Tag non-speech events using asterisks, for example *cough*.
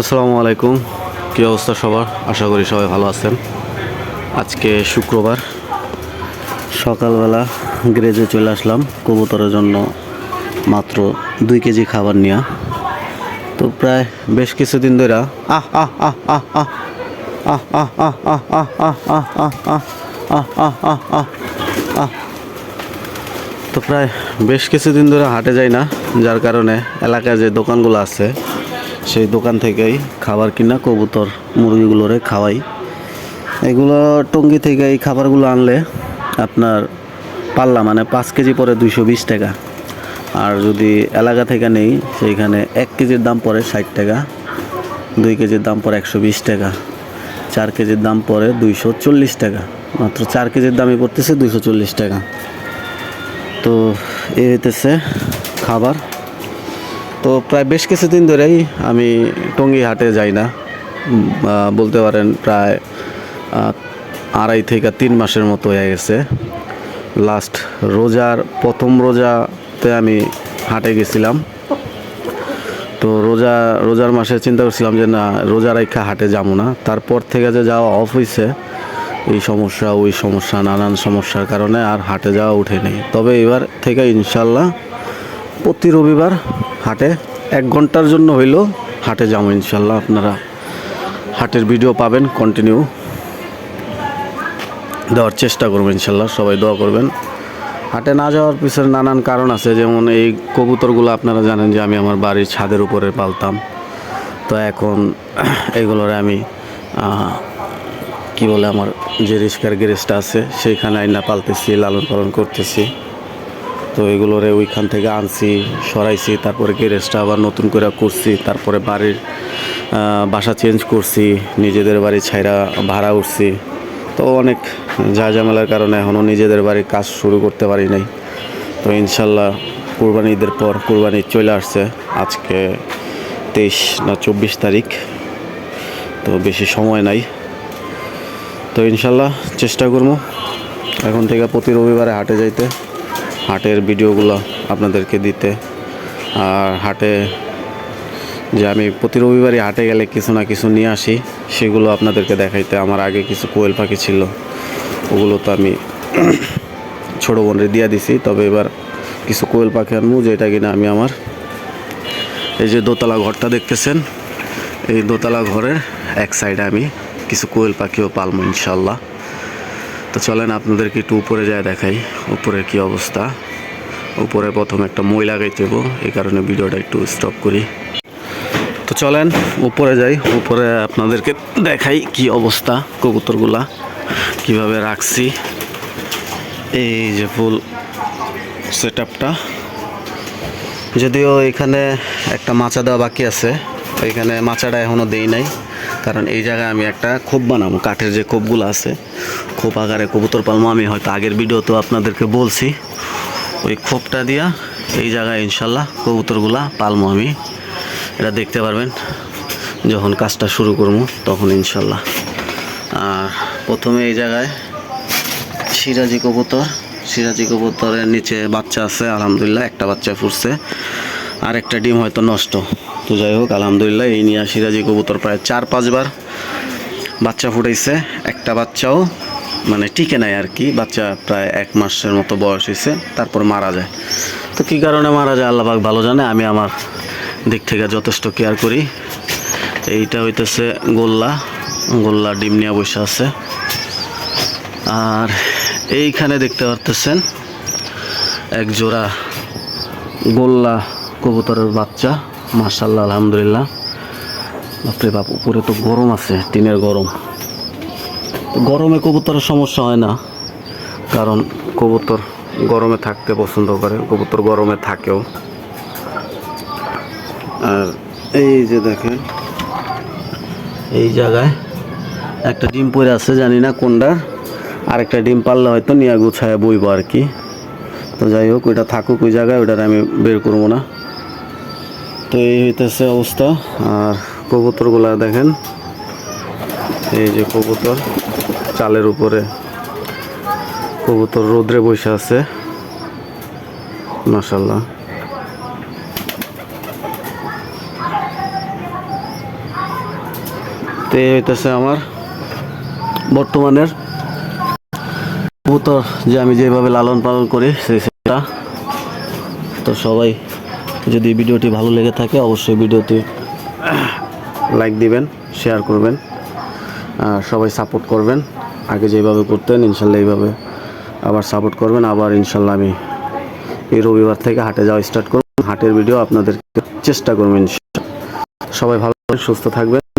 আসসালামু আলাইকুম কী অবস্থা সবার আশা করি সবাই ভালো আছেন আজকে শুক্রবার সকালবেলা গ্রেজে চলে আসলাম কবুতরের জন্য মাত্র দুই কেজি খাবার নিয়ে তো প্রায় বেশ কিছুদিন ধরে আহ আহ আহ আহ আহ আহ আহ আহ আহ আহ আহ আহ আহ আহ আহ আহ তো প্রায় বেশ কিছুদিন ধরে হাটে যাই না যার কারণে এলাকায় যে দোকানগুলো আছে সেই দোকান থেকেই খাবার কিনা, কবুতর, মুরগিগুলোরে খাওয়াই। এগুলো টঙ্গি থেকে এই খাবারগুলো আনলে আপনার পাল্লা মানে পাঁচ কেজি পরে দুইশো বিশ টাকা। আর যদি এলাকা থেকে নেই, সেইখানে এক কেজির দাম পড়ে ষাট টাকা, দুই কেজির দাম পড়ে একশো বিশ টাকা, চার কেজির দাম পড়ে দুইশো চল্লিশ টাকা, মাত্র চার কেজির দামই পড়তেছে দুইশো চল্লিশ টাকা। তো এই হইতেছে খাবার। প্রায় বেশ কিছুদিন ধরেই আমি টঙ্গী হাটে যাই না। বলতে পারেন প্রায় আড়াই থেকে তিন মাসের মতো হয়ে গেছে। লাস্ট রোজার প্রথম রোজাতে আমি হাটে গেছিলাম। তো রোজা, রোজার মাসে চিন্তা করছিলাম যে না, রোজা রাইখা হাটে যাব না। তারপর থেকে যে যাওয়া অফ হয়েছে এই সমস্যা, ওই সমস্যা, নানান সমস্যার কারণে আর হাটে যাওয়া উঠে নেই। তবে এবার থেকে ইনশাল্লাহ প্রতি রবিবার হাটে এক ঘণ্টার জন্য হইলেও হাটে যাব ইনশাল্লাহ, আপনারা হাটের ভিডিও পাবেন কন্টিনিউ দেওয়ার চেষ্টা করব ইনশাল্লাহ, সবাই দোয়া করবেন। হাটে না যাওয়ার পিছনে নানান কারণ আছে, যেমন এই কবুতরগুলো আপনারা জানেন যে আমি আমার বাড়ির ছাদের উপরে পালতাম। তো এখন এগুলোরে আমি কি বলে আমার যে রিস্কার গ্যারেজটা আছে, সেইখানে আইনা পালতেছি, লালন পালন করতেছি। তো এগুলোরে ওইখান থেকে আনছি, সরাইছি, তারপরে গ্যারেজটা আবার নতুন করে করছি, তারপরে বাড়ির বাসা চেঞ্জ করছি, নিজেদের বাড়ি ছাইরা ভাড়া উঠছি। তো অনেক যা ঝামেলার কারণে এখনও নিজেদের বাড়ির কাজ শুরু করতে পারি নাই। তো ইনশাল্লাহ কুরবানি ঈদের পর কুরবানি চলে আসছে, আজকে তেইশ না চব্বিশ তারিখ। তো বেশি সময় নাই। তো ইনশাল্লাহ চেষ্টা করব, এখন থেকে প্রতি রবিবারে হাটে যাইতে। হাটের ভিডিওগুলো আপনাদেরকে দিতে। আর হাটে যে আমি প্রতি রবিবারই হাটে গেলে কিছু না কিছু নিয়ে আসি, সেগুলো আপনাদেরকে দেখাইতে। আমার আগে কিছু কোয়েল পাখি ছিল, ওগুলো তো আমি *clears throat* ছোটো বোনের দিয়ে দিছি, তবে এবার কিছু কোয়েল পাখি আনব, যেটা কিনা আমি আমার এই যে দোতলা ঘরটা দেখতেছেন, এই দোতলা ঘরের এক সাইডে আমি কিছু কোয়েল পাখিও পালবো ইনশাল্লাহ। তো চলেন আপনাদেরকে একটু উপরে যায় দেখাই উপরে কি অবস্থা। উপরে প্রথম একটা মই লাগাইতে হব এই কারণে ভিডিওটা একটু স্টপ করি। তো চলেন, উপরে যাই, উপরে আপনাদেরকে দেখাই কি অবস্থা, কবুতরগুলা কীভাবে রাখছি। এই যে ফুল সেট যদিও এখানে একটা মাচা দেওয়া বাকি আছে এখানে মাচাটা এখনও দেই নাই, কারণ এই জায়গায় আমি একটা খোপ বানাবো, কাঠের যে খোপগুলো আছে, খোপ আকারে কবুতর পালমো। আমি হয়তো আগের ভিডিও তো আপনাদেরকে বলছি, ওই খোপটা দিয়া এই জায়গায় ইনশাল্লাহ কবুতরগুলা পালমো আমি। এটা দেখতে পারবেন, যখন কাজটা শুরু করব, তখন ইনশাল্লাহ। আর প্রথমে এই জায়গায় সিরাজি কবুতর, সিরাজি কবুতরের নিচে বাচ্চা আছে, আলহামদুলিল্লাহ, একটা বাচ্চা ফুটছে আর একটা ডিম হয়তো নষ্ট। তো যাই হোক, আলহামদুলিল্লাহ, এই নিয়ে সিরাজি কবুতর প্রায় চার, পাঁচবার। বাচ্চা ফুটাইছে, একটা বাচ্চাও মানে টিকে নেয় আর কি, বাচ্চা প্রায় এক মাসের মতো বয়স হয়েছে তারপর মারা যায়। তো কী কারণে মারা যায় আল্লাহবাক ভালো জানে, আমি আমার দিক থেকে যথেষ্ট কেয়ার করি। এইটা হইতেছে গোল্লা গোল্লা ডিম নিয়ে বসে আছে। আর এইখানে দেখতে পারতেছেন, এক জোড়া গোল্লা কবুতরের বাচ্চা। মার্শাল্লাহ আলহামদুলিল্লাহ। বাপরে বাপ, উপরে তো গরম আছে, টিনের গরম। গরমে কবুতরের সমস্যা হয় না, কারণ কবুতর গরমে থাকতে পছন্দ করে, কবুতর গরমে থাকেও। আর এই যে দেখেন, এই জায়গায় একটা ডিম পড়ে আছে, জানি না কোনটা। আরেকটা ডিম পারলে হয়তো নিয়ে গুছায় বইব আর কি। তো যাই হোক, ওইটা থাকুক, ওই জায়গায় ওইটার আমি বের করব না। তো এই হইতেছে অবস্থা। আর কবুতরগুলা দেখেন, এই যে কবুতর, চালের উপরে কবুতর রোদ্রে বসে আছে মাসাল্লাহ তো এই হইতেছে আমার বর্তমানের কবুতর, যে আমি যেভাবে লালন পালন করি সেটা। তো সবাই যদি ভিডিওটি ভালো লেগে থাকে, অবশ্যই ভিডিওটি লাইক দিবেন, শেয়ার করবেন সবাই সাপোর্ট করবেন। আগে যেভাবে করতেন, ইনশাল্লাহ এইভাবে আবার সাপোর্ট করবেন। আবার ইনশাল্লাহ আমি এই রবিবার থেকে হাটে যাওয়া স্টার্ট করব। হাটের ভিডিও আপনাদের চেষ্টা করবেন সবাই ভালো সুস্থ থাকবেন।